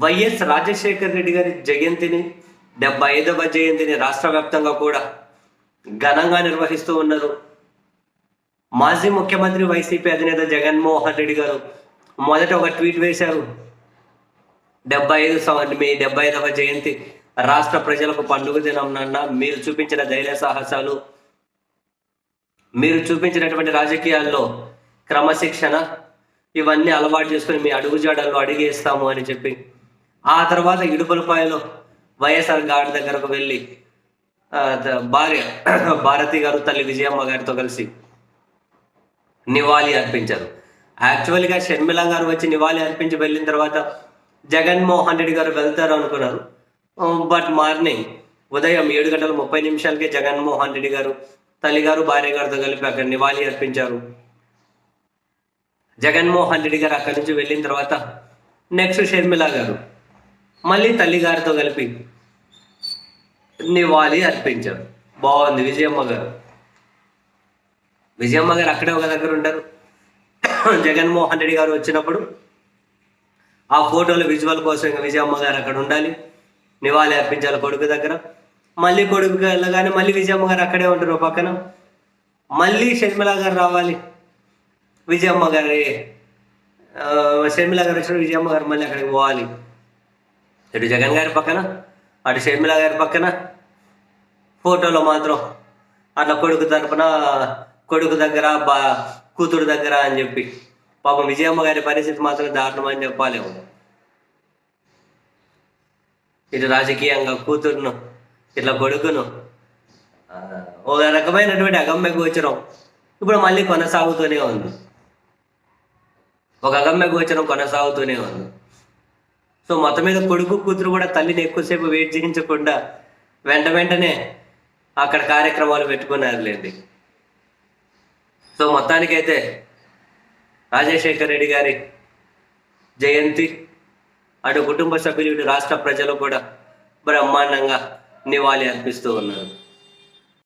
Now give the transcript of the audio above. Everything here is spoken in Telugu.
వైఎస్ రాజశేఖర రెడ్డి గారి జయంతిని డెబ్బై ఐదవ జయంతిని రాష్ట్ర వ్యాప్తంగా కూడా ఘనంగా నిర్వహిస్తూ ఉన్నారు. మాజీ ముఖ్యమంత్రి వైసీపీ అధినేత జగన్మోహన్ రెడ్డి గారు మొదట ఒక ట్వీట్ వేశారు. డెబ్బై ఐదు సంవ- మీ డెబ్బై ఐదవ జయంతి రాష్ట్ర ప్రజలకు పండుగ దినం నాన్న మీరు చూపించిన ధైర్య సాహసాలు మీరు చూపించినటువంటి రాజకీయాల్లో క్రమశిక్షణ ఇవన్నీ అలవాటు చేసుకుని మీ అడుగుజాడల్లో అడిగేస్తాము అని చెప్పి ఆ తర్వాత ఇడుపులపాయలో వైఎస్ఆర్ గాడి దగ్గరకు వెళ్ళి భార్య భారతి గారు తల్లి విజయమ్మ గారితో కలిసి నివాళి అర్పించారు. యాక్చువల్గా షర్మిల గారు వచ్చి నివాళి అర్పించి వెళ్ళిన తర్వాత జగన్మోహన్ రెడ్డి గారు వెళ్తారు అనుకున్నారు. బట్ మార్నింగ్ ఉదయం ఏడు గంటల ముప్పై నిమిషాలకే జగన్మోహన్ రెడ్డి గారు తల్లి గారు భార్య గారితో కలిపి అక్కడ నివాళి అర్పించారు. జగన్మోహన్ రెడ్డి గారు అక్కడి నుంచి వెళ్ళిన తర్వాత నెక్స్ట్ షర్మిల గారు మళ్ళీ తల్లి గారితో కలిపి నివాళి అర్పించారు. బాగుంది విజయమ్మ గారు. విజయమ్మ గారు అక్కడే ఒక దగ్గర ఉంటారు. జగన్మోహన్ రెడ్డి గారు వచ్చినప్పుడు ఆ ఫోటోలు విజువల్ కోసం ఇంకా విజయమ్మ గారు అక్కడ ఉండాలి. నివాళి అర్పించాలి కొడుకు దగ్గర. మళ్ళీ కొడుకు వెళ్ళగానే మళ్ళీ విజయమ్మ గారు అక్కడే ఉంటారు పక్కన. మళ్ళీ షర్మిల గారు రావాలి. విజయమ్మ గారి. షర్మిల గారు వచ్చిన విజయమ్మ గారు మళ్ళీ అక్కడికి పోవాలి. ఇటు జగన్ గారి పక్కన అటు షర్మిల గారి పక్కన ఫోటోలో మాత్రం అట్లా కొడుకు తరపున కొడుకు దగ్గర బా కూతురు దగ్గర అని చెప్పి పాపం విజయమ్మ గారి పరిస్థితి మాత్రం దారుణం అని చెప్పాలేము ఇటు రాజకీయంగా కూతురును ఇట్లా కొడుకును ఒక రకమైనటువంటి అగమ్య గోచరం ఇప్పుడు మళ్ళీ కొనసాగుతూనే ఉంది ఒక అగమ్య గోచరం కొనసాగుతూనే ఉంది సో మొత్తం మీద కొడుకు కూతురు కూడా తల్లిని ఎక్కువసేపు వెయిట్ చేయించకుండా వెంట వెంటనే అక్కడ కార్యక్రమాలు పెట్టుకున్నారులేండి. సో మొత్తానికైతే రాజశేఖర్ రెడ్డి గారి జయంతి అటు కుటుంబ సభ్యులు రాష్ట్ర ప్రజలు కూడా బ్రహ్మాండంగా నివాళి అర్పిస్తూ ఉన్నారు.